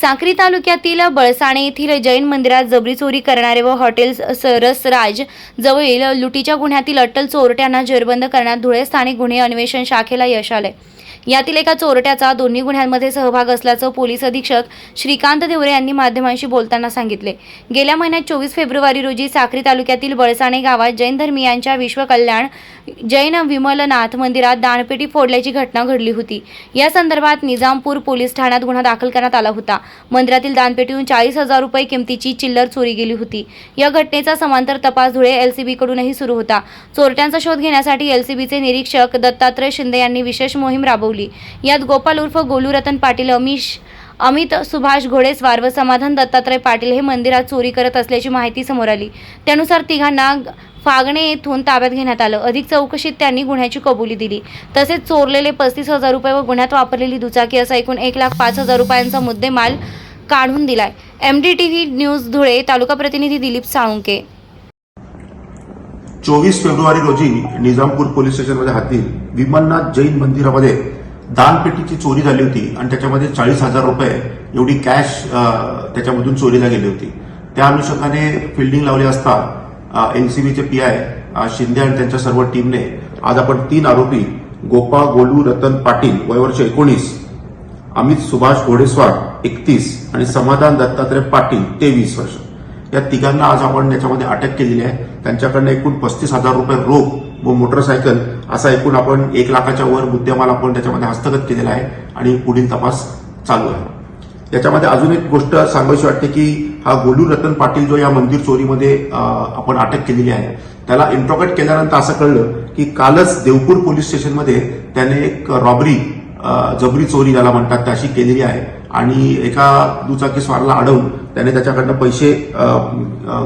साक्री तालुक्यातील बळसाणे येथील जैन मंदिरात जबरी चोरी करणारे व हॉटेल सरसराज जवळील लुटीच्या गुन्ह्यातील अट्टल चोरट्यांना जेरबंद करण्यात धुळे स्थानिक गुन्हे अन्वेषण शाखेला यश आले. यातील एका चोरट्याचा दोन्ही गुन्ह्यांमध्ये सहभाग असल्याचं पोलीस अधीक्षक श्रीकांत देवरे यांनी माध्यमांशी बोलताना सांगितले. गेल्या महिन्यात चोवीस फेब्रुवारी रोजी साक्री तालुक्यातील बळसाणे गावात जैन धर्मियांच्या विश्वकल्याण जैन विमलनाथ मंदिरात दानपेटी फोडल्याची घटना घडली होती. या संदर्भात निजामपूर पोलीस ठाण्यात गुन्हा दाखल करण्यात आला होता. मंदिरातील दानपेटीतून चाळीस हजार रुपये किमतीची चिल्लर चोरी गेली होती. या घटनेचा समांतर तपास धुळे एल सी बीकडूनही सुरू होता. चोरट्यांचा शोध घेण्यासाठी एलसीबीचे निरीक्षक दत्तात्रय शिंदे यांनी विशेष मोहीम राबवली. यात गोपाल उर्फ गोलू रतन पाटील अमिश अमित सुभाष घोडेस्वार व समाधान दत्तात्रय पाटील हे मंदिरात चोरी करत असल्याची माहिती समोर आली. त्यानुसार तिघांना फागणे येथून ताब्यात घेण्यात आलं. अधिक चौकशीत त्यांनी गुन्ह्याची कबुली दिली. तसेच चोरलेले पस्तीस हजार रुपये व गुन्ह्यात वापरलेली दुचाकी असा एकूण एक लाख पाच हजार रुपयांचा मुद्देमाल काढून दिलाय. M D T V news Dhule तालुका प्रतिनिधी दिलीप साळुंके. चोवीस फेब्रुवारी रोजी निजामपूर पोलीस स्टेशनमध्ये हातील विमलनाथ जैन मंदिरामध्ये दानपेटीची चोरी झाली होती आणि त्याच्यामध्ये चाळीस हजार रुपये एवढी कॅश त्याच्यामधून चोरीला गेली होती. त्या अनुषंगाने फिल्डिंग लावली असता एनसीबीचे पी आय शिंदे आणि त्यांच्या सर्व टीमने आज आपण तीन आरोपी गोपा गोलू रतन पाटील वयवर्ष एकोणीस अमित सुभाष घोडेस्वार एकतीस आणि समाधान दत्तात्रय पाटील तेवीस वर्ष. या तिघांना आज आपण याच्यामध्ये अटक केलेली आहे. त्यांच्याकडनं एकूण पस्तीस हजार रुपये रोख व मोटरसायकल असा एकूण आपण एक लाखाच्या वर मुद्देमाल आपण त्याच्यामध्ये हस्तगत केलेला आहे आणि पुढील तपास चालू आहे. याच्यामध्ये अजून एक गोष्ट सांगायची वाटते की हा गोलू रतन पाटील जो या मंदिर चोरीमध्ये आपण अटक केलेली आहे त्याला इंट्रोगेट केल्यानंतर असं कळलं की कालच देवपूर पोलीस स्टेशनमध्ये त्याने एक रॉबरी जबरी चोरी ज्याला म्हणतात त्याशी केलेली आहे आणि एका दुचाकी स्वारला अडवून त्याने त्याच्याकडनं पैसे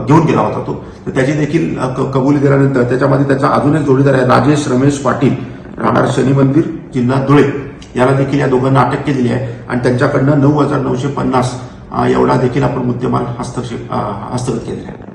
घेऊन गेला होता तो. तर त्याची देखील क- कबुली दिल्यानंतर त्याच्यामध्ये त्याचा अजून एक जोडीदार आहे राजेश रमेश पाटील. राहणार शनी मंदिर जिल्हा धुळे. याला देखील या दोघांना अटक केलेली आहे. आणि त्यांच्याकडनं नऊ हजार नऊशे पन्नास एवढा देखील आपण मुद्देमाल हस्तक्षेप हस्तगत केलेला आहे.